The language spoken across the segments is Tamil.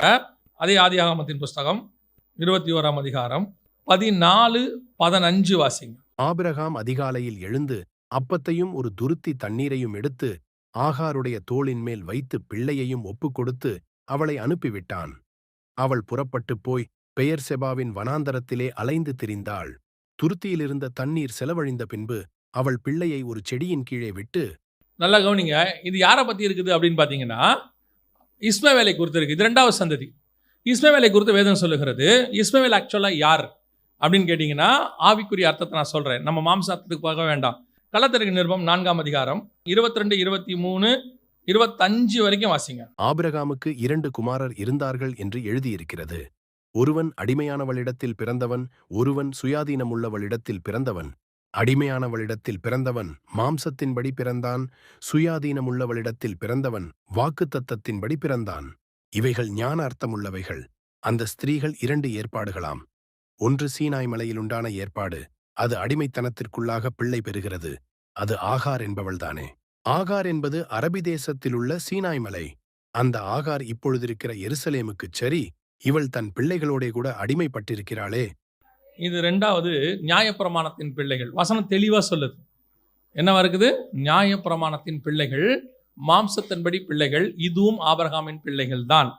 அதே ஆதியாகமத்தின் புஸ்தகம் இருபத்தி ஓராம் அதிகாரம் பதினாலு பதினஞ்சு வாசிங்க. ஆபிரகாம் அதிகாலையில் எழுந்து அப்பத்தையும் ஒரு துருத்தி தண்ணீரையும் எடுத்து ஆகாருடைய தோளின் மேல் வைத்து பிள்ளையையும் ஒப்புக்கொடுத்து அவளை அனுப்பிவிட்டான். அவள் புறப்பட்டுப் போய் பெயர் செபாவின் வனாந்தரத்திலே அலைந்து திரிந்தாள். துருத்தியிலிருந்த தண்ணீர் செலவழிந்த பின்பு அவள் பிள்ளையை ஒரு செடியின் கீழே விட்டு நல்லா கவனிங்க இது யாரை பற்றி இருக்குது அப்படின்னு பார்த்தீங்கன்னா இஸ்மவேலை குறித்து இருக்குது இது ரெண்டாவது சந்ததி. இஸ்மவேலை குறித்து வேதம் சொல்லுகிறது. இஸ்மவேல் ஆக்சுவலாக யார்? அப்படின்னு கேட்டிங்கன்னா ஆவிக்குரிய அர்த்தத்தை நான் சொல்கிறேன் நம்ம மாம்ச அர்த்தத்துக்கு போக வேண்டாம். கள்ளத்தருக்கு நிருபம் நான்காம் அதிகாரம் இருபத்தி ரெண்டு இருபத்தி மூணு இருபத்தஞ்சு வரைக்கும் வாசிங்க. ஆபிரகாமுக்கு இரண்டு குமாரர் இருந்தார்கள் என்று எழுதியிருக்கிறது. ஒருவன் அடிமையானவளிடத்தில் பிறந்தவன் ஒருவன் சுயாதீனமுள்ளவளிடத்தில் பிறந்தவன். அடிமையானவளிடத்தில் பிறந்தவன் மாம்சத்தின்படி பிறந்தான் சுயாதீனமுள்ளவளிடத்தில் பிறந்தவன் வாக்குத்தத்தத்தின்படி பிறந்தான். இவைகள் ஞான அர்த்தமுள்ளவைகள். அந்த ஸ்திரீகள் இரண்டு ஏற்பாடுகளாம். ஒன்று சீனாய் மலையில் உண்டான ஏற்பாடு அது அடிமைத்தனத்திற்குள்ளாக பிள்ளை பெறுகிறது அது ஆகார் என்பவள்தானே. ஆகார் என்பது அரபி தேசத்திலுள்ள சீனாய் மலை. அந்த ஆகார் இப்பொழுதிருக்கிற எருசலேமுக்குச் சரி இவள் தன் பிள்ளைகளோடே கூட அடிமைப்பட்டிருக்கிறாளே இது ரெண்டாவது நியாயப்பிரமாணத்தின் பிள்ளைகள். வசனம் தெளிவாக சொல்லுது. என்னவா இருக்குது? நியாயப்பிரமாணத்தின் பிள்ளைகள் மாம்சத்தின்படி பிள்ளைகள் இதுவும் ஆபரகாமின் பிள்ளைகள் தான்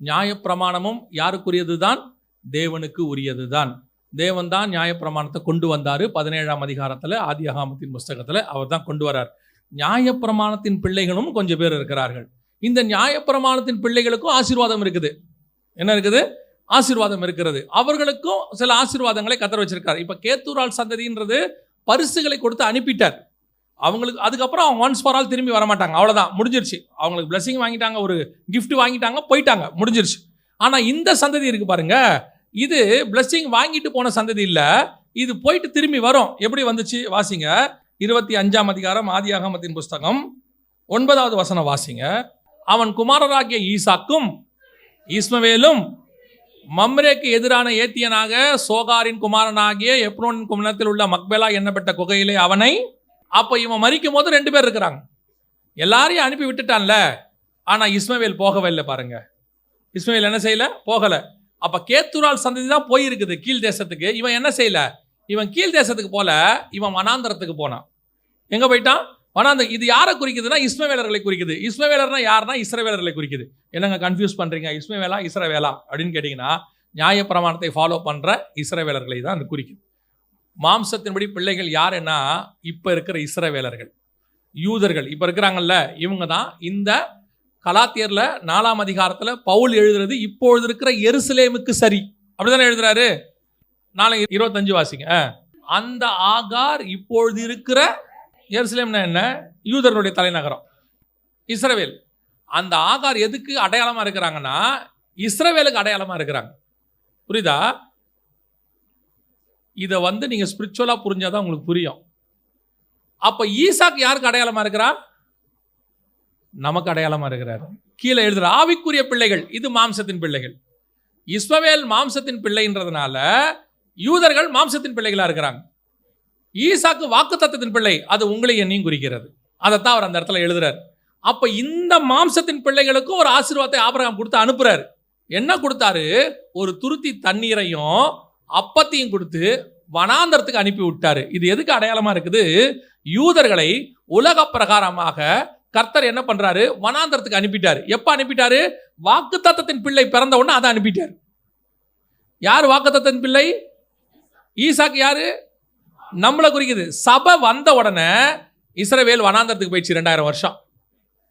நியாயப்பிரமாணமும் யாருக்குரியது தான் தேவனுக்கு உரியது தான் தேவன் தான் நியாயப்பிரமாணத்தை கொண்டு வந்தார். பதினேழாம் அதிகாரத்தில் ஆதியாகமத்தின் புஸ்தகத்தில் அவர் தான் கொண்டு வரார். நியாயப்பிரமாணத்தின் பிள்ளைகளும் கொஞ்சம் பேர் இருக்கிறார்கள். இந்த நியாயப்பிரமாணத்தின் பிள்ளைகளுக்கும் ஆசீர்வாதம் இருக்குது. என்ன இருக்குது? ஆசீர்வாதம் இருக்கிறது. அவர்களுக்கும் சில ஆசீர்வாதங்களை கத்தர் வச்சிருக்காரு. இப்போ கேத்தூரால் சந்ததின்றது பரிசுகளை கொடுத்து அனுப்பிட்டார். அவங்களுக்கு அதுக்கப்புறம் அவங்க ஒன்ஸ் ஃபார் ஆல் திரும்பி வர மாட்டாங்க அவ்வளோதான் முடிஞ்சிருச்சு. அவங்களுக்கு blessing வாங்கிட்டாங்க ஒரு கிஃப்ட் வாங்கிட்டாங்க போயிட்டாங்க. முடிஞ்சிருச்சு. ஆனால் இந்த சந்ததி இருக்கு பாருங்க. இது பிளஸ்ஸிங் வாங்கிட்டு போன சந்ததி இல்லை. இது போயிட்டு திரும்பி வரும். எப்படி வந்துச்சு? வாசிங்க. இருபத்தி அஞ்சாம் அதிகாரம் ஆதியாகமத்தின் புஸ்தகம். ஒன்பதாவது வசனம் வாசிங்க. அவன் குமாரராகிய ஈசாக்கும் ஈஸ்மவேலும் மம்ரேக்கு எதிரான ஏத்தியனாக சோகாரின் குமாரனாகிய எப்ரோனின் குமணத்தில் உள்ள மக்பேலா எண்ணப்பட்ட குகையிலே அவனை அப்போ இவன் மறிக்கும் போது ரெண்டு பேர் இருக்கிறாங்க. எல்லாரையும் அனுப்பி விட்டுட்டான்ல. ஆனால் இஸ்மவேல் போகவே இல்லை பாருங்க. இஸ்மவேல் என்ன செய்யல? போகலை. அப்போ கேத்துரால் சந்ததி தான் போயிருக்குது கீழ் தேசத்துக்கு. இவன் என்ன செய்யல? இவன் கீழ் தேசத்துக்கு போல இவன் வனாந்தரத்துக்கு போனான். எங்கே போயிட்டான்? வனாந்த இது யாரை குறிக்குதுன்னா இஸ்மவேலர்களை குறிக்குது. இஸ்மவேலர்னா யாருன்னா இஸ்ரவேலர்களை குறிக்குது. என்னங்க கன்ஃபியூஸ் பண்ணுறீங்க இஸ்மவேலா இஸ்ரவேலா? அப்படின்னு கேட்டிங்கன்னா நியாயப்பிரமாணத்தை ஃபாலோ பண்ணுற இஸ்ரவேலர்களை தான் அது குறிக்குது. மாம்சத்தின்படி பிள்ளைகள் யாருன்னா இப்போ இருக்கிற இஸ்ரவேலர்கள். யூதர்கள். இப்போ இருக்கிறாங்கல்ல இவங்க தான் இந்த கலாத்தியரில் நாலாம் அதிகாரத்தில் பவுல் எழுதுறது இப்பொழுது இருக்கிற எருசலேமுக்கு சரி. அப்படிதானே எழுதுறாரு? நாளை இருபத்தஞ்சு வாசிங்க. அந்த ஆகார் இப்பொழுது இருக்கிற எருசலேம்னா என்ன? யூதர்களுடைய தலைநகரம். இஸ்ரவேல். அந்த ஆகார் எதுக்கு அடையாளமாக இருக்கிறாங்கன்னா இஸ்ரவேலுக்கு அடையாளமாக இருக்கிறாங்க. புரியுதா? இதை வந்து நீங்கள் ஸ்பிரிச்சுவலாக புரிஞ்சாதான் உங்களுக்கு புரியும். அப்போ ஈசாக்கு யாருக்கு அடையாளமாக இருக்கிறா? நமக்கு அடையாளமாக இருக்கிறார். கீழே எழுதுற ஆவிக்குரிய பிள்ளைகள். இது மாம்சத்தின் பிள்ளைகள். இஸ்மவேல் மாம்சத்தின் பிள்ளைன்றதுனால யூதர்கள் மாம்சத்தின் பிள்ளைகளாக இருக்கிறாங்க. ஈசாக்கு வாக்குத்தத்தத்தின் பிள்ளை அது உங்களை என்னையும் குறிக்கிறது. அதைத்தான் அவர் அந்த இடத்துல எழுதுறாரு. அப்போ இந்த மாம்சத்தின் பிள்ளைகளுக்கும் ஒரு ஆசீர்வாதத்தை ஆபரகம் கொடுத்து அனுப்புறாரு. என்ன கொடுத்தாரு? ஒரு துருத்தி தண்ணீரையும் அப்பத்தையும் கொடுத்து வனாந்தரத்துக்கு அனுப்பி விட்டாரு. இது எதுக்கு அடையாளமாக இருக்குது? யூதர்களை உலக பிரகாரமாக கர்த்தர் என்ன பண்ணுறாரு வனாந்தரத்துக்கு அனுப்பிட்டார். எப்போ அனுப்பிட்டாரு? வாக்குத்தத்தத்தின் பிள்ளை பிறந்த உடனே அதை அனுப்பிட்டார். யார் வாக்குத்தத்தத்தின் பிள்ளை? ஈசாக்கு யாரு? நம்மளை குறிக்குது. சபை வந்த உடனே இஸ்ரவேல் வனாந்தரத்துக்கு போயிடுச்சு ரெண்டாயிரம் வருஷம்.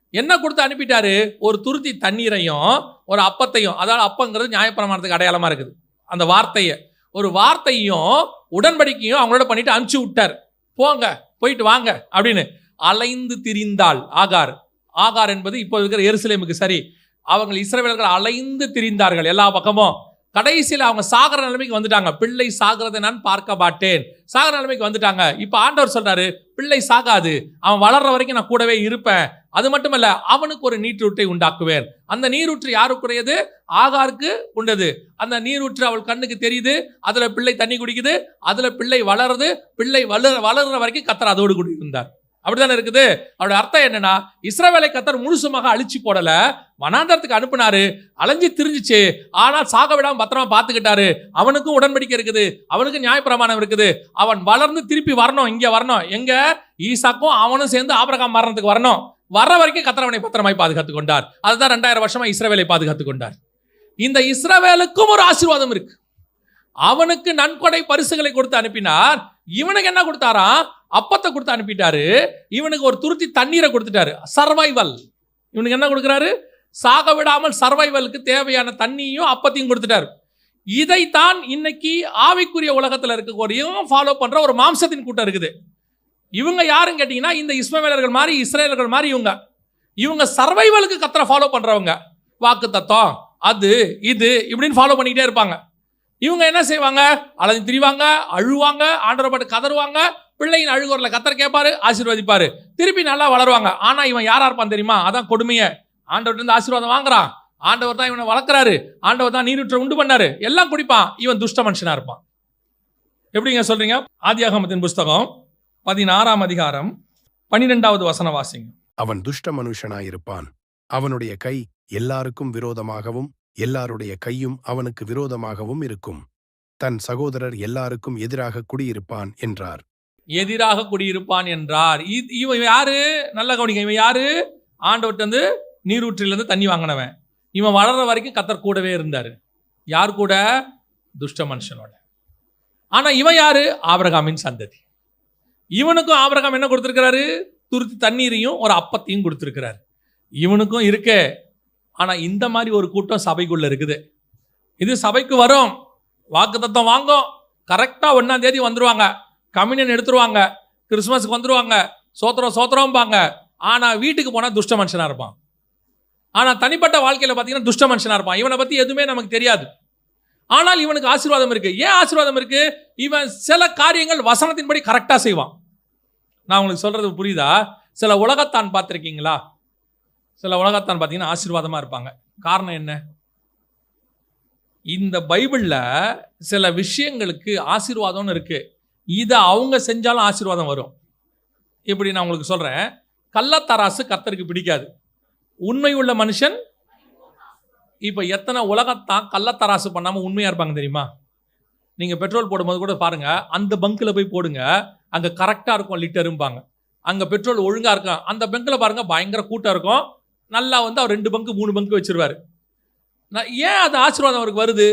என்ன கொடுத்து அனுப்பிட்டாரு? ஒரு துருத்தி தண்ணீரையும் ஒரு அப்பத்தையும். அதாவது அப்பங்கிறது நியாயப்பிரமாணத்துக்கு அடையாளமா இருக்குது. அந்த வார்த்தையை. ஒரு வார்த்தையும் உடன்படிக்கையும் அவங்களோட பண்ணிட்டு அனுப்பிச்சு விட்டார். போங்க போயிட்டு வாங்க அப்படின்னு. அலைந்து திரிந்தாள் ஆகார். ஆகார் என்பது இப்போ இருக்கிற எருசலேமுக்கு சரி. அவங்க இஸ்ரவேலர்கள் அலைந்து திரிந்தார்கள் எல்லா பக்கமும். கடைசியில் அவங்க சாகர நிலைமைக்கு வந்துட்டாங்க. பிள்ளை சாகிறதை நான் பார்க்க மாட்டேன். சாகர நிலைமைக்கு வந்துட்டாங்க. இப்போ ஆண்டவர் சொல்றாரு பிள்ளை சாகாது. அவன் வளர்ற வரைக்கும் நான் கூடவே இருப்பேன். அது மட்டுமல்ல அவனுக்கு ஒரு நீரூற்றை உண்டாக்குவேன். அந்த நீரூற்று யாருக்குரியது ஆகாருக்கு உண்டது. அந்த நீரூற்று அவள் கண்ணுக்கு தெரியுது. அதுல பிள்ளை தண்ணி குடிக்குது. அதுல பிள்ளை வளருது. பிள்ளை வளர வளர்ற வரைக்கும் கத்தர் அதோடு கூட இருந்தார் அப்படிதானே இருக்குது? அவருடைய அர்த்தம் என்னன்னா இஸ்ரவேலை கத்தர் முழுசுமாக அழிச்சு போடல. வனாந்தரத்துக்கு அனுப்புனாரு. அலைஞ்சு திரிஞ்சிச்சு. ஆனால் சாக விடாம பத்திரமா பார்த்துக்கிட்டாரு. அவனுக்கும் உடன்படிக்கை இருக்குது. அவனுக்கும் நியாயப்பிரமாணம் இருக்குது. அவன் வளர்ந்து திருப்பி வரணும். இங்க வரணும். எங்க? ஈசாக்கும் அவனும் சேர்ந்து ஆபரகாம் மரணத்துக்கு வரணும். வர்ற வரைக்கும் கத்திரவனை பத்திரமாய் பாதுகாத்துக் கொண்டார். அதுதான் ரெண்டாயிரம் வருஷமா இஸ்ரவேலை பாதுகாத்துக் கொண்டார். இந்த இஸ்ரவேலுக்கும் ஒரு ஆசீர்வாதம் இருக்கு. அவனுக்கு நன்கொடை பரிசுகளை கொடுத்து அனுப்பினார். இவனுக்கு என்ன கொடுத்தாராம்? அப்பத்தை கொடுத்து அனுப்பிட்டாரு. இவனுக்கு ஒரு துருத்தி தண்ணீரை கொடுத்துட்டாரு. சர்வைவல் இவனுக்கு என்ன கொடுக்குறாரு? சாக விடாமல் சர்வைவலுக்கு தேவையான தண்ணியும் அப்பத்தையும் கொடுத்துட்டாரு. இதைத்தான் இன்னைக்கு ஆவிக்குரிய உலகத்தில் இருக்கக்கூடியவங்க ஃபாலோ பண்ணுற ஒரு மாம்சத்தின் கூட்டம் இருக்குது. இவங்க யாருன்னு கேட்டிங்கன்னா இந்த இஸ்மவேலர்கள் மாதிரி இஸ்ரேலர்கள் மாதிரி இவங்க. இவங்க சர்வைவலுக்கு கத்திர ஃபாலோ பண்ணுறவங்க வாக்கு தத்துவம் அது இது இப்படின்னு ஃபாலோ பண்ணிக்கிட்டே இருப்பாங்க. இவங்க என்ன செய்வாங்க? அலைஞ்சு திரிவாங்க அழுவாங்க ஆண்டவரை பாட்டு கதறுவாங்க பிள்ளையின் அழுகுறல கத்தர் கேட்பாரு ஆசீர்வதிப்பாரு. திருப்பி நல்லா வளருவாங்க. ஆனா இவன் யாரா இருப்பான் தெரியுமா? அதான் கொடுமையை. ஆண்டவர்கிட்ட இருந்து ஆசீர்வாதம் வாங்குறான். ஆண்டவர் தான் இவனை வளர்க்குறாரு. ஆண்டவர் தான் நீரூற்றை உண்டு பண்ணாரு. எல்லாம் குடிப்பான். இவன் துஷ்ட மனுஷனா இருப்பான். எப்படிங்க சொல்றீங்க? ஆதியாகமத்தின் புஸ்தகம் பதினாறாம் அதிகாரம் பன்னிரெண்டாவது வசன வாசிங்க. அவன் துஷ்ட மனுஷனாயிருப்பான் அவனுடைய கை எல்லாருக்கும் விரோதமாகவும் எல்லாருடைய கையும் அவனுக்கு விரோதமாகவும் இருக்கும். தன் சகோதரர் எல்லாருக்கும் எதிராக குடியிருப்பான் என்றார். எதிராக குடியிருப்பான் என்றார். இ- இவன் யாரு? நல்ல கவனிங்க இவன் யாரு? ஆண்டவர்கிட்ட வந்து நீரூற்றிலிருந்து தண்ணி வாங்கினவன். இவன் வளர்ற வரைக்கும் கத்தர் கூடவே இருந்தார். யார் கூட? துஷ்ட மனுஷனோட. ஆனால் இவன் யாரு? ஆபரகாமின் சந்ததி. இவனுக்கும் ஆபரகாம் என்ன கொடுத்துருக்கிறாரு? துருத்தி தண்ணீரையும் ஒரு அப்பத்தையும் கொடுத்திருக்கிறாரு. இவனுக்கும் இருக்கே. ஆனால் இந்த மாதிரி ஒரு கூட்டம் சபைக்குள்ளே இருக்குது. இது சபைக்கு வரும். வாக்குத்தத்தம் வாங்கும். கரெக்டாக ஒன்றாந்தேதி தேதி கம்யூனியன் எடுத்துருவாங்க. கிறிஸ்மஸ்க்கு வந்துடுவாங்க சோத்திரம் சோத்திரம்பாங்க. ஆனால் வீட்டுக்கு போனால் துஷ்ட மனுஷனாக இருப்பான். ஆனால் தனிப்பட்ட வாழ்க்கையில் பார்த்தீங்கன்னா துஷ்ட மனுஷனாக இருப்பான். இவனை பற்றி எதுவுமே நமக்கு தெரியாது. ஆனால் இவனுக்கு ஆசீர்வாதம் இருக்குது ஏன் ஆசீர்வாதம் இருக்குது இவன் சில காரியங்கள் வசனத்தின்படி கரெக்டாக செய்வான். நான் உங்களுக்கு சொல்கிறது புரியுதா? சில உலகத்தான் பார்த்துருக்கீங்களா? சில உலகத்தான் பார்த்தீங்கன்னா ஆசீர்வாதமாக இருப்பாங்க. காரணம் என்ன? இந்த பைபிளில் சில விஷயங்களுக்கு ஆசீர்வாதம்னு இருக்குது இதை அவங்க செஞ்சாலும் ஆசீர்வாதம் வரும். இப்படி நான் உங்களுக்கு சொல்கிறேன் கள்ளத்தராசு கத்தருக்கு பிடிக்காது. உண்மை உள்ள மனுஷன் இப்போ எத்தனை உலகத்தான் கள்ளத்தராசு பண்ணாமல் உண்மையாக இருப்பாங்க தெரியுமா? நீங்கள் பெட்ரோல் போடும்போது கூட பாருங்கள் அந்த பங்கில் போய் போடுங்க அங்கே கரெக்டாக இருக்கும் லிட்டரும்பாங்க அங்கே பெட்ரோல் ஒழுங்காக இருக்கும் அந்த பங்கில் பாருங்கள் பயங்கர கூட்டம் இருக்கும். நல்லா வந்து அவர் ரெண்டு பங்கு மூணு பங்கு வச்சுருவார். நான் ஏன் அது ஆசீர்வாதம் அவருக்கு வருது?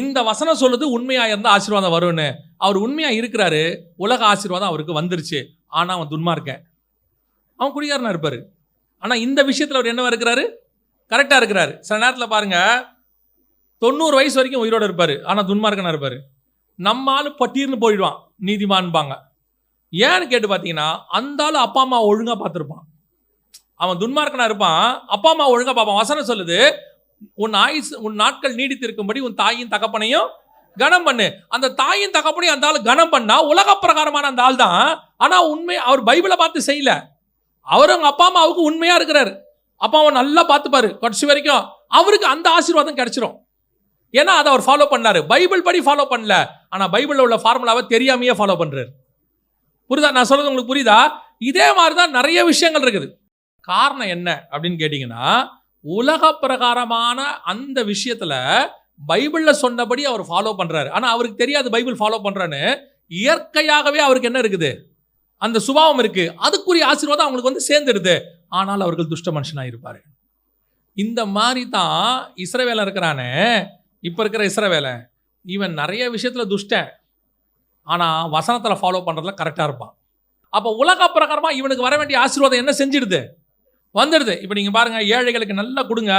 இந்த வசனம் சொல்லுது உண்மையாக இருந்தால் ஆசீர்வாதம் வரும்னு. அவர் உண்மையாக இருக்கிறாரு. உலக ஆசீர்வாதம் அவருக்கு வந்துருச்சு. ஆனால் அவன் துன்மார்க்கன் அவன் குடிகாரனாக இருப்பார். ஆனால் இந்த விஷயத்தில் அவர் என்னவா இருக்கிறாரு? கரெக்டாக இருக்கிறாரு. சில நேரத்தில் பாருங்கள் தொண்ணூறு வயசு வரைக்கும் உயிரோட இருப்பார். ஆனால் துன்மார்க்கனாக இருப்பார் நம்ம ஆளு பட்டீர்னு போயிடுவான். நீதிமான்பாங்க. ஏன்னு கேட்டு பார்த்தீங்கன்னா அந்த ஆள் அப்பா அம்மா ஒழுங்காக பார்த்துருப்பான் அவன் துன்மார்க்கனாக இருப்பான். அப்பா அம்மா ஒழுங்காக பார்ப்பான் வசனம் சொல்லுது உன் ஆயுஸ் உன் நாட்கள் நீடித்திருக்கும்படி உன் தாயின் தகப்பனையும் கனம் பண்ணு. அந்த தாயின் தகப்பனையும் அந்த ஆள் கனம் பண்ணா உலக பிரகாரமான அந்த ஆள் தான். ஆனால் உண்மை அவர் பைபிளை பார்த்து செய்யல. அவர் அவங்க அப்பா அம்மாவுக்கு உண்மையாக இருக்கிறார். அப்பா அவன் நல்லா பார்த்துப்பாரு கடைசி வரைக்கும். அவருக்கு அந்த ஆசீர்வாதம் கிடைச்சிரும். ஏன்னா அதை அவர் ஃபாலோ பண்ணாரு. பைபிள் படி ஃபாலோ பண்ணல. ஆனால் பைபிளில் உள்ள ஃபார்முலாவை தெரியாமையே ஃபாலோ பண்ணுறாரு புரியுதா? நான் சொல்றது உங்களுக்கு புரியுதா? இதே மாதிரி தான் நிறைய விஷயங்கள் இருக்குது. காரணம் என்ன அப்படின்னு கேட்டிங்கன்னா உலக பிரகாரமான அந்த விஷயத்துல பைபிளில் சொன்னபடி அவர் ஃபாலோ பண்றாரு. ஆனா அவருக்கு தெரியாது பைபிள் ஃபாலோ பண்றான்னு. இயற்கையாகவே அவருக்கு என்ன இருக்குது? அந்த சுபாவம் இருக்கு. அதுக்குரிய ஆசீர்வாதம் அவங்களுக்கு வந்து சேர்ந்துடுது. ஆனால் அவர்கள் துஷ்ட மனுஷனாக இருப்பார். இந்த மாதிரி தான் இஸ்ரவேலன் இருக்கிறானே. இப்போ இருக்கிற இஸ்ரவேலன் இவன் நிறைய விஷயத்தில் துஷ்டன். ஆனால் வசனத்தில் ஃபாலோ பண்ணுறதுல கரெக்டாக இருப்பான். அப்போ உலக பிரகாரமாக இவனுக்கு வர வேண்டிய ஆசீர்வாதம் என்ன செஞ்சிடுது? வந்துடுது இப்போ நீங்கள் பாருங்கள் ஏழைகளுக்கு நல்லா கொடுங்க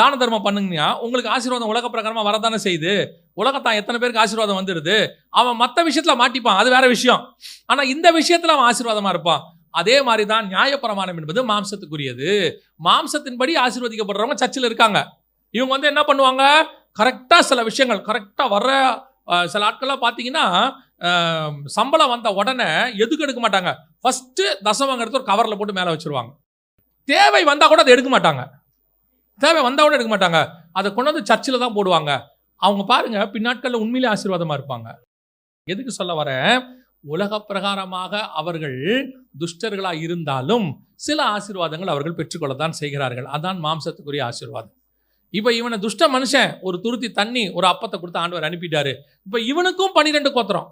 தான தர்மம் பண்ணுங்கன்னா உங்களுக்கு ஆசீர்வாதம் உலக பிரகாரமாக வரதானே செய்யுது. உலகத்தான் எத்தனை பேருக்கு ஆசீர்வாதம் வந்துடுது அவன் மற்ற விஷயத்தில் மாட்டிப்பான் அது வேற விஷயம். ஆனால் இந்த விஷயத்தில் அவன் ஆசீர்வாதமாக இருப்பான். அதே மாதிரி தான் நியாயப்பிரமாணம் என்பது மாம்சத்துக்குரியது. மாம்சத்தின்படி ஆசீர்வதிக்கப்படுறவங்க சர்ச்சில் இருக்காங்க. இவங்க வந்து என்ன பண்ணுவாங்க? கரெக்டாக சில விஷயங்கள் கரெக்டாக வர்ற சில ஆட்கள்லாம் பார்த்தீங்கன்னா சம்பளம் வந்த உடனே எதுக்கு எடுக்க மாட்டாங்க? ஃபஸ்ட்டு தசமங்க ஒரு கவரில் போட்டு மேலே வச்சிருவாங்க. தேவை வந்தால் கூட அதை எடுக்க மாட்டாங்க. தேவை வந்தால் கூட எடுக்க மாட்டாங்க. அதை கொண்டு வந்து சர்ச்சில் தான் போடுவாங்க. அவங்க பாருங்க பின்னாட்களில் உண்மையிலே ஆசீர்வாதமாக இருப்பாங்க. எதுக்கு சொல்ல வரேன்? உலக பிரகாரமாக அவர்கள் துஷ்டர்களாக இருந்தாலும் சில ஆசீர்வாதங்கள் அவர்கள் பெற்றுக்கொள்ளத்தான் செய்கிறார்கள். அதான் மாம்சத்துக்குரிய ஆசீர்வாதம். இப்போ இவனை துஷ்ட மனுஷன் ஒரு துருத்தி தண்ணி ஒரு அப்பத்தை கொடுத்து ஆண்டவர் அனுப்பிட்டாரு. இப்போ இவனுக்கும் பன்னிரெண்டு கோத்திரம்.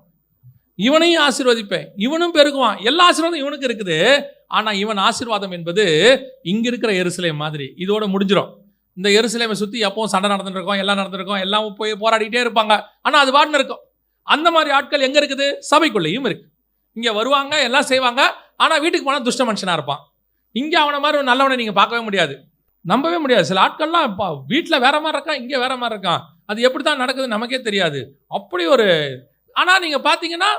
இவனையும் ஆசீர்வதிப்பேன். இவனும் பெருகுவான். எல்லா ஆசீர்வாதம் இவனுக்கு இருக்குது. ஆனால் இவன் ஆசீர்வாதம் என்பது இங்கே இருக்கிற எருசலேம் மாதிரி. இதோட முடிஞ்சிடும் இந்த எருசலேமை சுற்றி எப்பவும் சண்டை நடந்துருக்கோம் எல்லாம் நடந்துருக்கோம் எல்லாம் போய் போராடிட்டே இருப்பாங்க. ஆனால் அது வாடினு இருக்கும். அந்த மாதிரி ஆட்கள் எங்கே இருக்குது? சபைக்குள்ளேயும் இருக்கு. இங்கே வருவாங்க எல்லாம் செய்வாங்க. ஆனால் வீட்டுக்கு போனால் துஷ்ட மனுஷனாக இருப்பான். இங்கே அவனை மாதிரி ஒரு நல்லவனை நீங்கள் பார்க்கவே முடியாது. நம்பவே முடியாது. சில ஆட்கள்லாம் இப்போ வீட்டில் வேற மாதிரி இருக்கான் இங்கே வேற மாதிரி இருக்கான். அது எப்படி தான் நடக்குது நமக்கே தெரியாது. அப்படி ஒரு ஆனால் நீங்கள் பார்த்தீங்கன்னா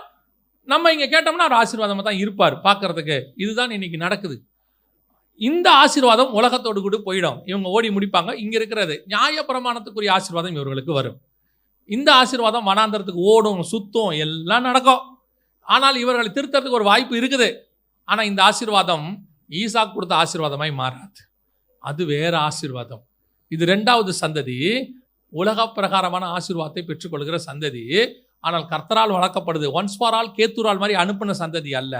நம்ம இங்கே கேட்டோம்னா அவர் ஆசீர்வாதமாக தான் இருப்பார் பார்க்குறதுக்கு. இதுதான் இன்னைக்கு நடக்குது. இந்த ஆசீர்வாதம் உலகத்தோடு கூட போயிடும். இவங்க ஓடி முடிப்பாங்க. இங்கே இருக்கிறது நியாயப்பிரமாணத்துக்குரிய ஆசீர்வாதம் இவர்களுக்கு வரும். இந்த ஆசீர்வாதம் வனாந்தரத்துக்கு ஓடும் சுத்தம் எல்லாம் நடக்கும். ஆனால் இவர்களை திருத்தறதுக்கு ஒரு வாய்ப்பு இருக்குது. ஆனால் இந்த ஆசீர்வாதம் ஈசா கொடுத்த ஆசீர்வாதமாய் மாறாது. அது வேற ஆசீர்வாதம். இது ரெண்டாவது சந்ததி. உலக பிரகாரமான ஆசீர்வாதத்தை பெற்றுக்கொள்கிற சந்ததி. ஆனால் கர்த்தரால் வளர்க்கப்படுது. ஒன்ஸ் ஃபார் ஆல் கேத்தூரால் மாதிரி அனுப்பின சந்ததி அல்ல.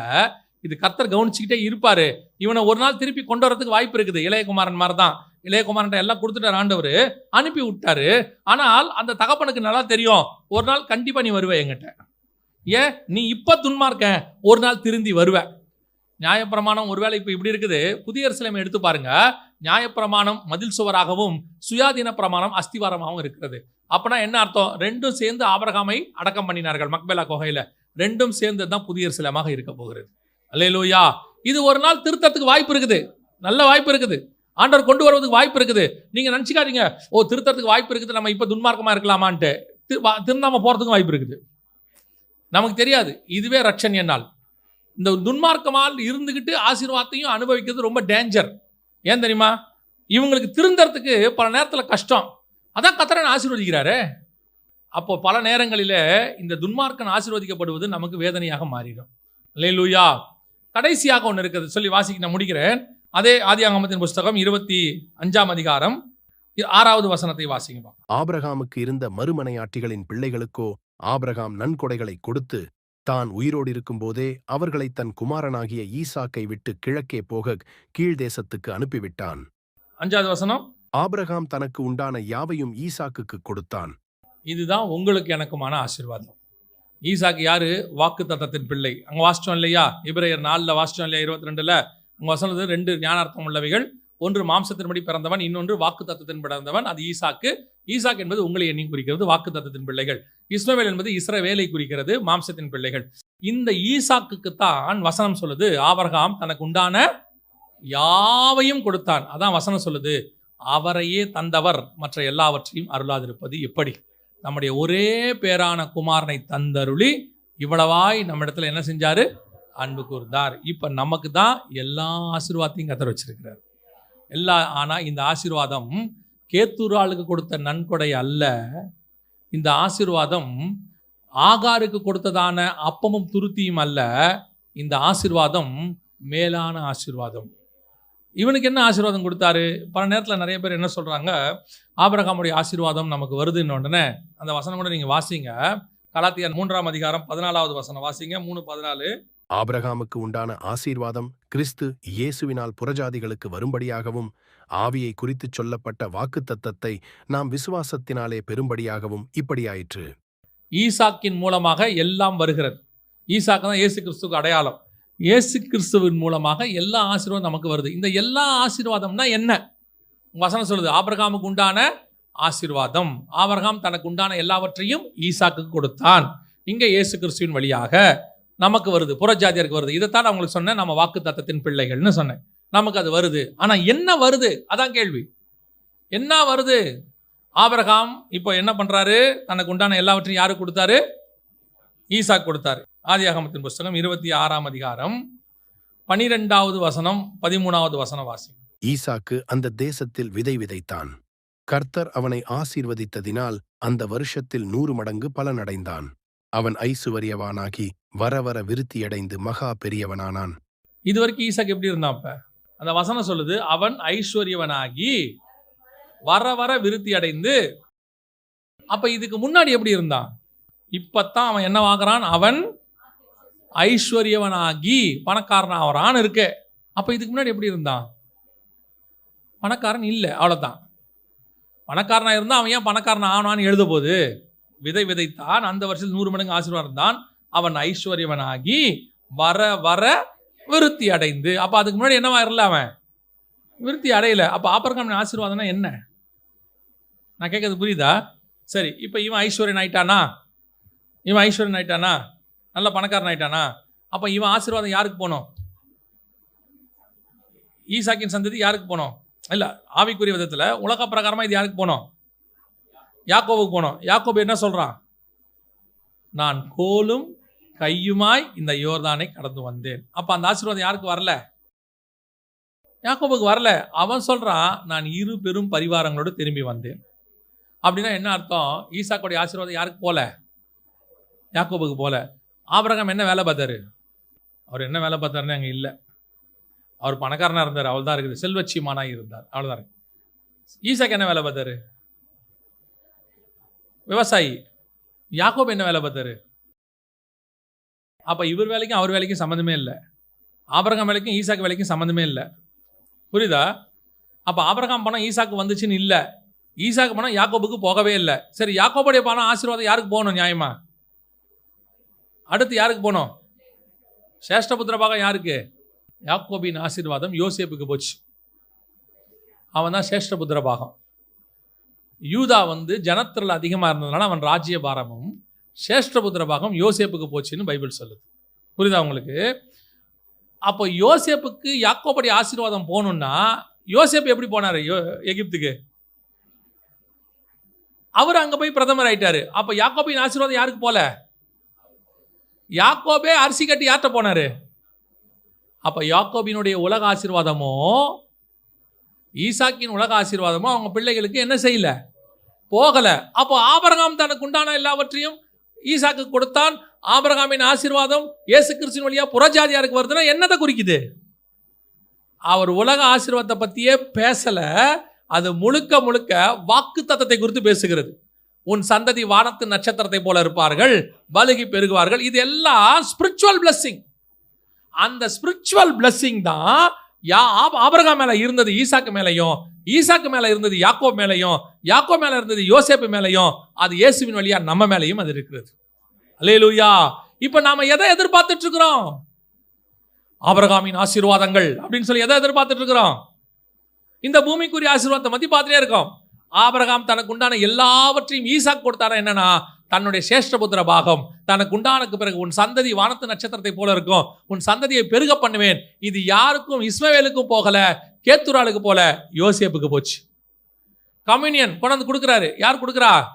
இது கர்த்தர் கவனிச்சுக்கிட்டே இருப்பார். இவனை ஒரு நாள் திருப்பி கொண்டு வரதுக்கு வாய்ப்பு இருக்குது. இளையகுமாரன் மாதிரி தான் இளையகுமாரன் எல்லாம் கொடுத்துட்டார் ஆண்டவர். அனுப்பி விட்டாரு. ஆனால் அந்த தகப்பனுக்கு நல்லா தெரியும். ஒரு நாள் கண்டிப்பாக நீ வருவே என்கிட்ட. ஏன்? நீ இப்போ துன்மார்க்க ஒரு நாள் திருந்தி வருவ. நியாயப்பிரமாணம் ஒருவேளை இப்போ இப்படி இருக்குது. புதிய அரசியலமை எடுத்து பாருங்க. நியாயப்பிரமாணம் மதில் சுவராகவும் சுயாதீன பிரமாணம் அஸ்திவாரமாகவும் இருக்கிறது. அப்பனா என்ன அர்த்தம்? ரெண்டும் சேர்ந்து ஆபரகாமை அடக்கம் பண்ணினார்கள் மக்பேலா கொகையில். ரெண்டும் சேர்ந்து தான் புதிய சிலமாக இருக்க போகிறது. அல்லேலூயா. இது ஒரு நாள் திருத்தத்துக்கு வாய்ப்பு இருக்குது. நல்ல வாய்ப்பு இருக்குது. ஆண்டவர் கொண்டு வருவதுக்கு வாய்ப்பு இருக்குது. நீங்கள் நினச்சிக்காதீங்க. ஓ திருத்தத்துக்கு வாய்ப்பு இருக்குது. நம்ம இப்போ துன்மார்க்கமாக இருக்கலாமான்ட்டு. திரு- வா- வாய்ப்பு இருக்குது. நமக்கு தெரியாது. இதுவே ரட்சன் என்னால் இந்த துன்மார்க்கமால் இருந்துக்கிட்டு ஆசீர்வாதத்தையும் அனுபவிக்கிறது ரொம்ப டேஞ்சர் ஏன் தெரியுமா? இவங்களுக்கு திருந்தறதுக்கு பல நேரத்தில் கஷ்டம். அதான் கத்தரன் ஆசீர்வதிக்கிறாரு. அப்போ பல நேரங்களில் இந்த துன்மார்க்கன் ஆசீர்வதிக்கப்படுவது நமக்கு வேதனையாக மாறிடும். லேலூயா கடைசியாக ஒன்று இருக்குது. சொல்லி வாசிக்க நான் முடிக்கிறேன். அதே ஆதியாகமத்தின் புஸ்தகம் இருபத்தி அஞ்சாம் அதிகாரம் ஆறாவது வசனத்தை வாசிங்க ஆபிரகாமுக்கு இருந்த மறுமனையாட்டிகளின் பிள்ளைகளுக்கோ ஆபிரகாம் நன்கொடைகளை கொடுத்து தான் உயிரோடு இருக்கும்போதே அவர்களை தன் குமாரனாகிய ஈசாக்கை விட்டு கிழக்கே போக கீழ்தேசத்துக்கு அனுப்பிவிட்டான். அஞ்சாவது வசனம். ஆபிரகாம் தனக்கு உண்டான யாவையும் ஈசாக்குக்கு கொடுத்தான். இதுதான் உங்களுக்கு எனக்குமான ஆசீர்வாதம். ஈசாக்கு யாரு? வாக்கு தத்தத்தின் பிள்ளை. அங்கே வாசிச்சோம் இல்லையா? இப்ரேயர் நாலில் வாசிச்சோம் இல்லையா? இருபத்தி ரெண்டில் அங்கே வசனது ரெண்டு ஞானார்த்தம் உள்ளவைகள். ஒன்று மாம்சத்தின்படி பிறந்தவன் இன்னொன்று வாக்கு தத்தத்தின் பிறந்தவன். அது ஈசாக்கு. ஈசாக் என்பது உங்களை எண்ணி குறிக்கிறது வாக்கு தத்தத்தின் பிள்ளைகள். இஸ்ரவேல் என்பது இஸ்ரவேலை குறிக்கிறது மாம்சத்தின் பிள்ளைகள். இந்த ஈசாக்குக்கு தான் வசனம் சொல்லுது. ஆபரகாம் தனக்கு உண்டான யாவையும் கொடுத்தான். அதான் வசனம் சொல்லுது. அவரையே தந்தவர் மற்ற எல்லாவற்றையும் அருளாதிருப்பது எப்படி நம்முடைய ஒரே பேரான குமாரனை தந்தருளி இவ்வளவாய் நம்ம இடத்துல என்ன செஞ்சார்? அன்பு கூர்ந்தார். இப்போ நமக்கு தான் எல்லா ஆசீர்வாதத்தையும் கத்தர் வச்சிருக்கிறார். எல்லா ஆனால் இந்த ஆசீர்வாதம் கேத்தூராளுக்கு கொடுத்த நன்கொடை அல்ல. இந்த ஆசீர்வாதம் ஆகாருக்கு கொடுத்ததான அப்பமும் துருத்தியும் அல்ல. இந்த ஆசீர்வாதம் மேலான ஆசீர்வாதம். இவனுக்கு என்ன ஆசீர்வாதம் கொடுத்தாரு? பல நேரத்தில் நிறைய பேர் என்ன சொல்கிறாங்க ஆபிரகாமுடைய ஆசீர்வாதம் நமக்கு வருதுன்னு உடனே அந்த வசனம் கூட நீங்கள் வாசிங்க. கலாத்தியர் மூன்றாம் அதிகாரம் பதினாலாவது வசனம் வாசிங்க. மூணு பதினாலு. ஆபிரகாமுக்கு உண்டான ஆசீர்வாதம் கிறிஸ்து இயேசுவினால் புறஜாதிகளுக்கு வரும்படியாகவும் ஆவியை குறித்துச் சொல்லப்பட்ட வாக்குத்தத்தத்தை நாம் விசுவாசத்தினாலே பெறும்படியாகவும் இப்படியாயிற்று. ஈசாக்கின் மூலமாக எல்லாம் வருகிறது. ஈசாக்கு தான் இயேசு கிறிஸ்துவுக்கு அடையாளம். இயேசு கிறிஸ்துவின் மூலமாக எல்லா ஆசீர்வாதம் நமக்கு வருது. இந்த எல்லா ஆசீர்வாதம்னா என்ன? வசனம் சொல்லுது ஆபரகாமுக்கு உண்டான ஆசீர்வாதம். ஆபரகாம் தனக்கு உண்டான எல்லாவற்றையும் ஈசாக்கு கொடுத்தான். இங்கே இயேசு கிறிஸ்துவின் வழியாக நமக்கு வருது புறஜாதியருக்கு வருது. இதைத்தான் நான் உங்களுக்கு சொன்னேன் நம்ம வாக்கு தத்தத்தின் பிள்ளைகள்னு சொன்னேன். நமக்கு அது வருது. ஆனால் என்ன வருது? அதான் கேள்வி. என்ன வருது? ஆபரகாம் இப்போ என்ன பண்ணுறாரு தனக்கு உண்டான எல்லாவற்றையும் யாருக்கு கொடுத்தாரு? ஈசாக் கொடுத்தாரு. ஆதியாகமத்தின் புஸ்தகம் இருபத்தி ஆறாம் அதிகாரம் பனிரெண்டாவது வசனம் பதிமூணாவது வசனம் வாசி ஈசாக்கு அந்த தேசத்தில் விதை விதைத்தான். கர்த்தர் அவனை ஆசீர்வதித்ததினால் அந்த வருஷத்தில் நூறு மடங்கு பலனடைந்தான். அவன் ஐசுவரியவானாகி வர வர விருத்தியடைந்து மகா பெரியவனானான். இது வரைக்கும் ஈசாக் எப்படி இருந்தான் அப்ப? அந்த வசனம் சொல்லுது அவன் ஐஸ்வர்யவனாகி வர வர விருத்தி அடைந்து அப்ப இதுக்கு முன்னாடி எப்படி இருந்தான்? இப்பத்தான் அவன் என்னவாகிறான்? அவன் ஐஸ்வர்யவனாகி பணக்காரன் ஆவறான்னு இருக்கு. அப்போ இதுக்கு முன்னாடி எப்படி இருந்தான்? பணக்காரன் இல்லை அவ்வளோதான் பணக்காரனாக இருந்தால் அவன் ஏன் பணக்காரன் ஆனான்னு எழுத போது விதை விதைத்தான் அந்த வருஷத்தில் நூறு மடங்கு ஆசீர்வாதம் தான் அவன் ஐஸ்வர்யவனாகி வர வர விருத்தி அடைந்து. அப்போ அதுக்கு முன்னாடி என்னவா இருல அவன்? விருத்தி அடையல. அப்போ ஆபரகாமின் ஆசீர்வாதம்னா என்ன? நான் கேட்கறது புரியுதா? சரி இப்போ இவன் ஐஸ்வர்யன் ஆயிட்டானா? இவன் ஐஸ்வர்யன் ஆயிட்டானா? நல்ல பணக்காரன் ஆயிட்டானா அப்போ இவன் ஆசீர்வாதம் யாருக்கு போனோம்? ஈசாக்கின் சந்ததி யாருக்கு போனோம்? இல்லை ஆவிக்குரிய விதத்தில் உலக பிரகாரமாக இது யாருக்கு போனோம்? யாக்கோவுக்கு போனோம். யாக்கோபு என்ன சொல்கிறான் நான் கோலும் கையுமாய் இந்த யோர்தானை கடந்து வந்தேன். அப்போ அந்த ஆசீர்வாதம் யாருக்கு வரல? யாக்கோபுக்கு வரல. அவன் சொல்கிறான் நான் இரு பெரும் பரிவாரங்களோடு திரும்பி வந்தேன். அப்படின்னா என்ன அர்த்தம்? ஈசாக்குடைய ஆசீர்வாதம் யாருக்கு போல? யாக்கோபுக்கு போல. ஆபரகம் என்ன வேலை பார்த்தாரு? அவர் என்ன வேலை பார்த்தாருன்னு அங்கே இல்லை. அவர் பணக்காரனாக இருந்தார் அவள் தான் இருக்குது. செல்வச்சிமானாக இருந்தார் அவ்வளோதான் ஈசாக்கு என்ன வேலை பார்த்தாரு? விவசாயி. யாக்கோப் என்ன வேலை பார்த்தாரு? அப்போ இவர் வேலைக்கும் அவர் வேலைக்கும் சம்மந்தமே இல்லை. ஆபரகம் வேலைக்கும் ஈசாக்கு வேலைக்கும் சம்மந்தமே இல்லை. புரியுதா? அப்போ ஆபரகாம் பணம் ஈசாக்கு வந்துச்சுன்னு இல்லை. ஈசாக்கு பணம் யாக்கோபுக்கு போகவே இல்லை. சரி யாக்கோபுடைய பணம் ஆசீர்வாதம் யாருக்கு போகணும் நியாயமாக அடுத்து யாருக்கு போனோம்? சேஷ்டபுத்திர பாகம் யாருக்கு? யாக்கோபின் ஆசீர்வாதம் யோசேப்புக்கு போச்சு. அவன் தான் சேஷ்டபுத்திர பாகம் யூதா வந்து ஜனத்திரல் அதிகமாக இருந்ததுனால அவன் ராஜ்ய பாரமும் சேஷ்டபுத்திர பாகம் யோசேப்புக்கு போச்சுன்னு பைபிள் சொல்லுது. புரியுதா உங்களுக்கு? அப்போ யோசேப்புக்கு யாக்கோபடி ஆசீர்வாதம் போகணுன்னா யோசேப் எப்படி போனார்? யோ எகிப்துக்கு. அவர் அங்கே போய் பிரதமர் ஆயிட்டாரு. அப்போ யாக்கோபின் ஆசீர்வாதம் யாருக்கு போல? யாக்கோபே அரிசி கட்டி யார்கிட்ட போனார்? அப்போ யாக்கோபினுடைய உலக ஆசீர்வாதமோ ஈசாக்கின் உலக ஆசீர்வாதமோ அவங்க பிள்ளைகளுக்கு என்ன செய்யல? போகலை. அப்போ ஆபரகாம் தனக்கு உண்டான எல்லாவற்றையும் ஈசாக்கு கொடுத்தான். ஆபரகாமின் ஆசீர்வாதம் இயேசு கிறிஸ்தின் வழியாக புறஜாதியாருக்கு வருதுன்னா என்னதை குறிக்குது? அவர் உலக ஆசீர்வாதத்தை பற்றியே பேசலை. அது முழுக்க முழுக்க வாக்கு தத்தத்தை குறித்து பேசுகிறது. உன் சந்ததி வானத்து நட்சத்திரத்தை போல இருப்பார்கள் பலுகி பெருகுவார்கள். இது எல்லாம் ஸ்பிரிச்சுவல் பிளஸ்ஸிங் அந்த ஸ்பிரிச்சுவல் பிளஸ்ஸிங் தான் யா ஆப- மேல இருந்தது ஈசாக்கு மேலையும் ஈசாக்கு மேல இருந்தது யாக்கோ மேலையும் யாக்கோ மேல இருந்தது யோசேப்பு மேலையும் அது இயேசுவின் வழியா நம்ம மேலையும் அது இருக்கிறது. அல்லேலூயா. இப்ப நாம எதை எதிர்பார்த்துட்டு இருக்கிறோம்? ஆபரகாமின் ஆசீர்வாதங்கள் அப்படின்னு சொல்லி எதை எதிர்பார்த்துட்டு இருக்கிறோம்? இந்த பூமிக்குரிய ஆசீர்வாதத்தை மத்தி பார்த்துட்டே இருக்கோம். ஆபரகாம் தனக்கு உண்டான எல்லாவற்றையும் ஈசாக் கொடுத்தாரா என்னன்னா தன்னுடைய சேஷ்டபுத்திர பாகம். தனக்கு உண்டானக்கு பிறகு உன் சந்ததி வானத்து நட்சத்திரத்தை போல இருக்கும். உன் சந்ததியை பெருக பண்ணுவேன். இது யாருக்கும் இஸ்மவேலுக்கும் போகல கேத்துராளுக்கு போல யோசேப்புக்கு போச்சு. கம்யூனியன் கொண்டாந்து கொடுக்குறாரு. யார் கொடுக்குறா?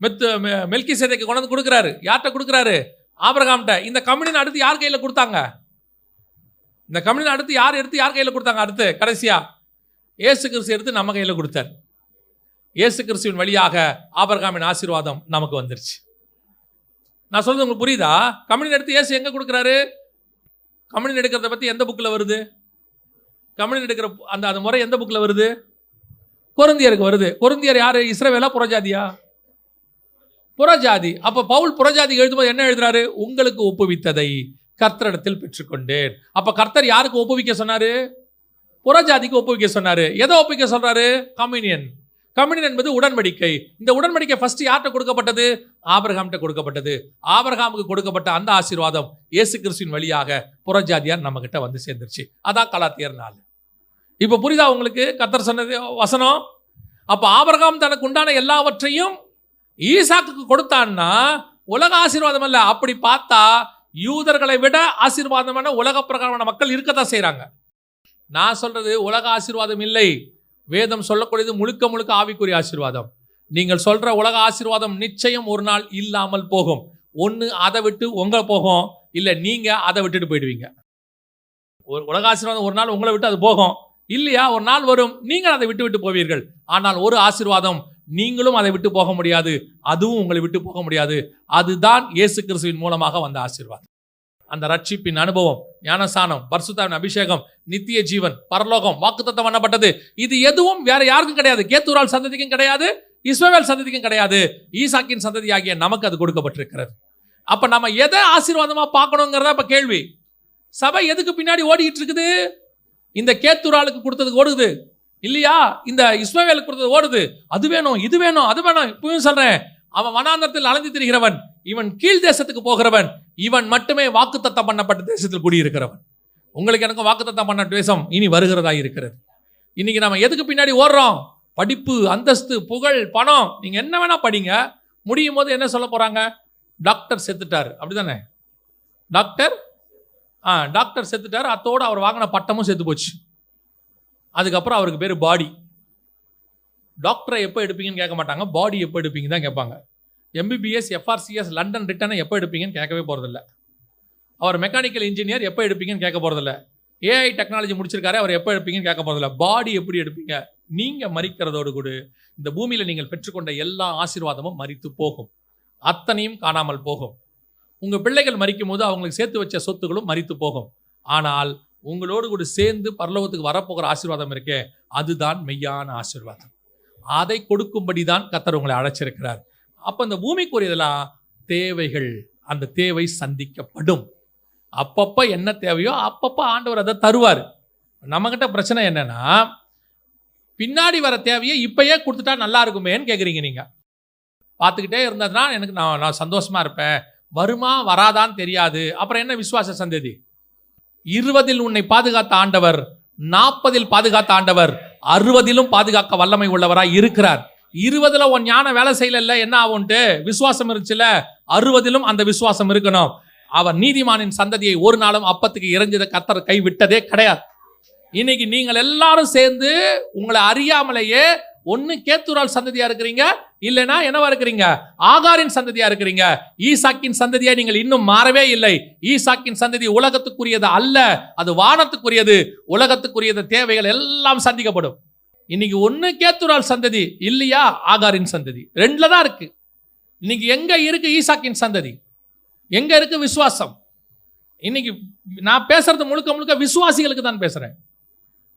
மெத்து மெ- மெல்கி சேதைக்கு கொண்டாந்து கொடுக்குறாரு. யார்கிட்ட கொடுக்குறாரு? ஆபரகாம்கிட்ட. இந்த கம்யூனியன் அடுத்து யார் கையில் கொடுத்தாங்க? இந்த கம்யூனியன் அடுத்து யார் எடுத்து யார் கையில் கொடுத்தாங்க? அடுத்து கடைசியா இயேசு கிறிஸ்து எடுத்து நம்ம கையில் கொடுத்தாரு. இயேசு கிறிஸ்துவின் வழியாக ஆபிரகாமின் ஆசீர்வாதம் நமக்கு வந்துருச்சு. நான் சொல்றது உங்களுக்கு புரியுதா? கம்யூனியன் எடுத்து இயேசு எங்கே கொடுக்குறாரு? கம்யூனியன் எடுக்கிறத பற்றி எந்த புக்கில் வருது? கம்யூனியன் எடுக்கிற அந்த அந்த முறை எந்த புக்கில் வருது? பொருந்தியருக்கு வருது. பொருந்தியர் யார்? இஸ்ரவேலா புறஜாதியா? புறஜாதி. அப்போ பவுல் புறஜாதி எழுதும்போது என்ன எழுதுறாரு? உங்களுக்கு ஒப்புவித்ததை கர்த்தரிடத்தில் பெற்றுக்கொண்டேன். அப்போ கர்த்தர் யாருக்கு ஒப்புவிக்க சொன்னாரு? புறஜாதிக்கு ஒப்புவிக்க சொன்னாரு. எதை ஒப்புவிக்க சொல்றாரு? கம்யூனியன். கம்யூனியன் என்பது உடன்படிக்கை. இந்த உடன்படிக்கை ஃபர்ஸ்ட் யார்கிட்ட கொடுக்கப்பட்டது? ஆபரகாம்கிட்ட கொடுக்கப்பட்டது. ஆபரகாமுக்கு கொடுக்கப்பட்ட அந்த ஆசீர்வாதம் இயேசு கிறிஸ்துவின் வழியாக புறஜாதியார் நம்ம கிட்ட வந்து சேர்ந்துருச்சு. அதான் கலாத்தியர் நாள் இப்போ புரிதா உங்களுக்கு? கத்தர் சொன்னது வசனம். அப்போ ஆபரகாம் தனக்கு உண்டான எல்லாவற்றையும் ஈசாக்கு கொடுத்தான்னா உலக ஆசீர்வாதம் அல்ல. அப்படி பார்த்தா யூதர்களை விட ஆசீர்வாதமான உலக பிரகாரமான மக்கள் இருக்கத்தான் செய்கிறாங்க நான் சொல்றது உலக ஆசீர்வாதம் இல்லை. வேதம் சொல்லக்கூடியது முழுக்க முழுக்க ஆவிக்குரிய ஆசீர்வாதம். நீங்கள் சொல்ற உலக ஆசீர்வாதம் நிச்சயம் ஒரு நாள் இல்லாமல் போகும். ஒன்று அதை விட்டு உங்களை போகும் இல்லை நீங்கள் அதை விட்டுட்டு போயிடுவீங்க. ஒரு உலக ஆசீர்வாதம் ஒரு நாள் உங்களை விட்டு அது போகும். இல்லையா ஒரு நாள் வரும் நீங்கள் அதை விட்டு விட்டு போவீர்கள். ஆனால் ஒரு ஆசீர்வாதம் நீங்களும் அதை விட்டு போக முடியாது அதுவும் உங்களை விட்டு போக முடியாது. அதுதான் இயேசு கிறிஸ்துவின் மூலமாக வந்த ஆசீர்வாதம். அந்த ரட்சிப்பின் அனுபவம் ஞானசானம் பர்சுத்தாவின் அபிஷேகம் நித்திய ஜீவன் பரலோகம் வாக்குத்தத்தம் பண்ணப்பட்டது. இது எதுவும் வேற யாருக்கும் கிடையாது. கேத்தூரால் சந்ததிக்கும் கிடையாது இஸ்மவேல் சந்ததிக்கும் கிடையாது. ஈசாக்கின் சந்ததியாகிய நமக்கு அது கொடுக்கப்பட்டிருக்கிறது. அப்ப நம்ம எதை ஆசீர்வாதமா பார்க்கணுங்கிறத இப்ப கேள்வி. சபை எதுக்கு பின்னாடி ஓடிட்டு இருக்குது? இந்த கேத்தூராளுக்கு கொடுத்தது ஓடுது. இல்லையா? இந்த இஸ்மவேலுக்கு கொடுத்தது ஓடுது. அது வேணும் இது வேணும் அது வேணும். இப்பவும் சொல்றேன். அவன் வனாந்தரத்தில் அலைஞ்சு திரிகிறவன் இவன் கீழ் தேசத்துக்கு போகிறவன் இவன் மட்டுமே வாக்குத்தத்தம் பண்ணப்பட்ட தேசத்தில் குடியிருக்கிறவன். உங்களுக்கு எனக்கு வாக்குத்தத்தம் பண்ண தேசம் இனி வருகிறதா இருக்கிறது. இன்னைக்கு நம்ம எதுக்கு பின்னாடி ஓடுறோம்? படிப்பு அந்தஸ்து புகழ் பணம். நீங்கள் என்ன வேணால் படிங்க. முடியும் போது என்ன சொல்ல போகிறாங்க டாக்டர் செத்துட்டார். அப்படிதானே? டாக்டர்? ஆ டாக்டர் செத்துட்டார். அத்தோடு அவர் வாங்கின பட்டமும் செத்து போச்சு. அதுக்கப்புறம் அவருக்கு பேர் பாடி. டாக்டரை எப்போ எடுப்பீங்கன்னு கேட்க மாட்டாங்க. பாடி எப்போ எடுப்பீங்க தான் கேட்பாங்க. எம்பிபிஎஸ் எஃப்ஆர்சிஎஸ் லண்டன் ரிட்டனை எப்போ எடுப்பீங்கன்னு கேட்கவே போகிறதில்ல அவர் மெக்கானிக்கல் இன்ஜினியர் எப்போ எடுப்பீங்கன்னு கேட்க போகிறதில்ல ஏஐ டெக்னாலஜி முடிச்சிருக்காரு அவர் எப்போ எடுப்பீங்கன்னு கேட்க போகிறதில்ல பாடி எப்படி எடுப்பீங்க? நீங்கள் மறிக்கிறதோடு கூட. இந்த பூமியில் நீங்கள் பெற்றுக்கொண்ட எல்லா ஆசீர்வாதமும் மறித்து போகும். அத்தனையும் காணாமல் போகும். உங்கள் பிள்ளைகள் மறிக்கும் போது அவங்களுக்கு சேர்த்து வச்ச சொத்துகளும் மறித்து போகும். ஆனால் உங்களோடு கூட சேர்ந்து பரலோகத்துக்கு வரப்போகிற ஆசீர்வாதம் இருக்கே அதுதான் மெய்யான ஆசீர்வாதம். அதை கொடுக்கும்படி தான் கத்தர் உங்களை அழைச்சிருக்கிறார். அப்போ இந்த பூமிக்குரியதெல்லாம் தேவைகள் அந்த தேவை சந்திக்கப்படும். அப்பப்போ என்ன தேவையோ அப்பப்போ ஆண்டவர் அதை தருவார். நம்மக்கிட்ட பிரச்சனை என்னென்னா பின்னாடி வர தேவையை இப்பயே கொடுத்துட்டா நல்லா இருக்குமேன்னு கேட்குறீங்க நீங்கள் பார்த்துக்கிட்டே இருந்ததுன்னா எனக்கு நான் நான் சந்தோஷமாக இருப்பேன். வருமா வராதான்னு தெரியாது. அப்புறம் என்ன விசுவாச சந்ததி? இருபதில் உன்னை பாதுகாத்த ஆண்டவர் நாற்பதில் பாதுகாத்த ஆண்டவர் அறுபதிலும் பாதுகாக்க வல்லமை உள்ளவராக இருக்கிறார். இருபதுல உன் ஞானம் வேலை செய்யல என்ன ஆகும்ட்டு? விசுவாசம் இருந்துச்சுல அறுபதிலும் அந்த விசுவாசம் இருக்கணும். அவர் நீதிமானின் சந்ததியை ஒரு நாளும் அப்பத்துக்கு இறைஞ்சதை கத்தர் கை விட்டதே கிடையாது. இன்னைக்கு நீங்கள் எல்லாரும் சேர்ந்து உங்களை அறியாமலேயே ஒன்னு கேத்துரால் சந்ததியா இருக்கிறீங்க இல்லைன்னா என்னவா இருக்கிறீங்க? ஆகாரின் சந்ததியா இருக்கிறீங்க. ஈசாக்கின் சந்ததியா நீங்கள் இன்னும் மாறவே இல்லை. ஈசாக்கின் சந்ததி உலகத்துக்குரியது அல்ல அது வானத்துக்குரியது. உலகத்துக்குரியது தேவைகள் எல்லாம் சந்திக்கப்படும். இன்னைக்கு ஒன்று கேத்துரால் சந்ததி இல்லையா? ஆகாரின் சந்ததி. ரெண்டில் தான் இருக்கு. இன்னைக்கு எங்கே இருக்கு ஈசாக்கின் சந்ததி? எங்கே இருக்கு விசுவாசம்? இன்னைக்கு நான் பேசுறது முழுக்க முழுக்க விசுவாசிகளுக்கு தான் பேசுகிறேன்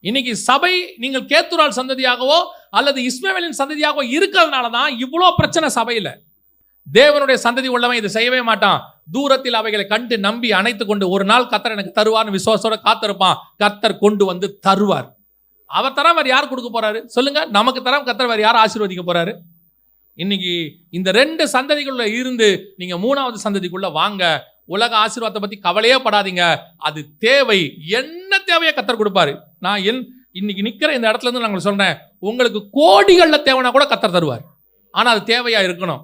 இன்னைக்கு சபை நீங்கள் கேத்துரால் சந்ததியாகவோ அல்லது இஸ்மவேலின் சந்ததியாகவோ இருக்கிறதுனால தான் இவ்வளோ பிரச்சனை சபையில். தேவனுடைய சந்ததி உள்ளவன் இதை செய்யவே மாட்டான். தூரத்தில் அவைகளை கண்டு நம்பி அணைத்து கொண்டு ஒரு நாள் கத்தர் எனக்கு தருவார்னு விசுவாசோட காத்திருப்பான். கத்தர் கொண்டு வந்து தருவார். அவர் தர வேறு யார் கொடுக்க போகிறாரு சொல்லுங்கள் நமக்கு தர கத்தர் வேறு யார் ஆசீர்வதிக்க போகிறாரு இன்னைக்கு இந்த ரெண்டு சந்ததிக்குள்ள இருந்து நீங்கள் மூணாவது சந்ததிக்குள்ளே வாங்க. உலக ஆசீர்வாதத்தை பற்றி கவலையே படாதீங்க. அது தேவை. என்ன தேவையை கத்தர் கொடுப்பாரு. நான் என் இன்னைக்கு நிற்கிற இந்த இடத்துல இருந்து நான் சொல்கிறேன் உங்களுக்கு கோடிகளில் தேவைன்னா கூட கத்தர் தருவார். ஆனால் அது தேவையாக இருக்கணும்.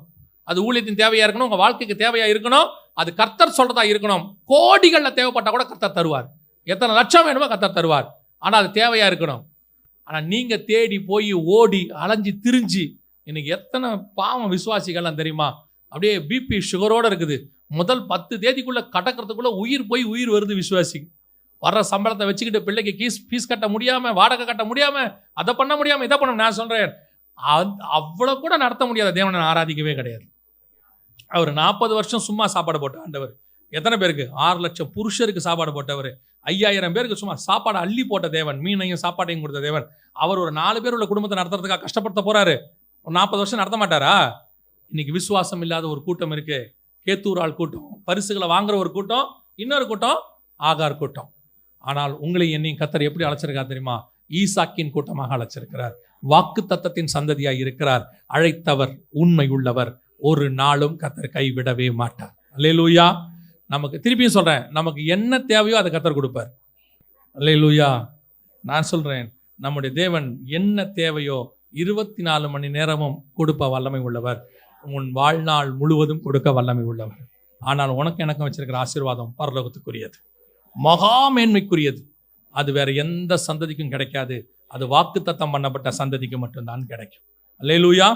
அது ஊழியத்தின் தேவையாக இருக்கணும். உங்கள் வாழ்க்கைக்கு தேவையாக இருக்கணும். அது கர்த்தர் சொல்கிறதா இருக்கணும். கோடிகளில் தேவைப்பட்டால் கூட கர்த்தர் தருவார். எத்தனை லட்சம் வேணுமோ கர்த்தர் தருவார். ஆனால் அது தேவையாக இருக்கணும். ஆனால் நீங்கள் தேடி போய் ஓடி அலைஞ்சு திரிஞ்சு இன்னைக்கு எத்தனை பாவம் விசுவாசிகள்லாம் தெரியுமா? அப்படியே பிபி சுகரோடு இருக்குது. முதல் பத்து தேதிக்குள்ளே கடக்கிறதுக்குள்ளே உயிர் போய் உயிர் வருது விசுவாசி. வர்ற சம்பளத்தை வச்சுக்கிட்டு பிள்ளைக்கு கீஸ் ஃபீஸ் கட்ட முடியாமல் வாடகை கட்ட முடியாமல் அதை பண்ண முடியாமல் இதை பண்ண நான் சொல்கிறேன் அவ்வளோ கூட நடத்த முடியாத தேவனை ஆராதிக்கவே கிடையாது. அவர் நாற்பது வருஷம் சும்மா சாப்பாடு போட்ட ஆண்டவர். எத்தனை பேருக்கு? ஆறு லட்சம் புருஷருக்கு சாப்பாடு போட்டவர். ஐயாயிரம் பேருக்கு சும்மா சாப்பாடு அள்ளி போட்ட தேவன் மீனையும் சாப்பாட்டையும் கொடுத்த தேவன். அவர் ஒரு நாலு பேர் உள்ள குடும்பத்தை நடத்துறதுக்காக கஷ்டப்படுத்த போறாரு. ஒரு நாற்பது வருஷம் நடத்த மாட்டாரா? இன்னைக்கு விசுவாசம் இல்லாத ஒரு கூட்டம் இருக்கு. கேத்தூரால் கூட்டம் பரிசுகளை வாங்குற ஒரு கூட்டம் இன்னொரு கூட்டம் ஆகார் கூட்டம். ஆனால் உங்களை என்னையும் கத்தர் எப்படி அழைச்சிருக்கா தெரியுமா? ஈசாக்கின் கூட்டமாக அழைச்சிருக்கிறார். வாக்கு தத்தத்தின் சந்ததியாக இருக்கிறார். அழைத்தவர் உண்மை உள்ளவர். ஒரு நாளும் கத்தர் கைவிடவே மாட்டார். அல்லேலூயா. நமக்கு திருப்பியும் சொல்கிறேன் நமக்கு என்ன தேவையோ அதை கத்தர் கொடுப்பார். அல்லேலூயா நான் சொல்கிறேன் நம்முடைய தேவன் என்ன தேவையோ இருபத்தி நாலு மணி நேரமும் கொடுப்ப வல்லமை உள்ளவர். உன் வாழ்நாள் முழுவதும் கொடுக்க வல்லமை உள்ளவர். ஆனால் உனக்கு எனக்கும் வச்சிருக்கிற ஆசீர்வாதம் பரலோகத்துக்குரியது. மகா மேன்மைக்குரியது. அது வேற எந்த சந்ததிக்கும் கிடைக்காது. அது வாக்குத்தத்தம் பண்ணப்பட்ட சந்ததிக்கு மட்டும்தான் கிடைக்கும். அல்லேலூயா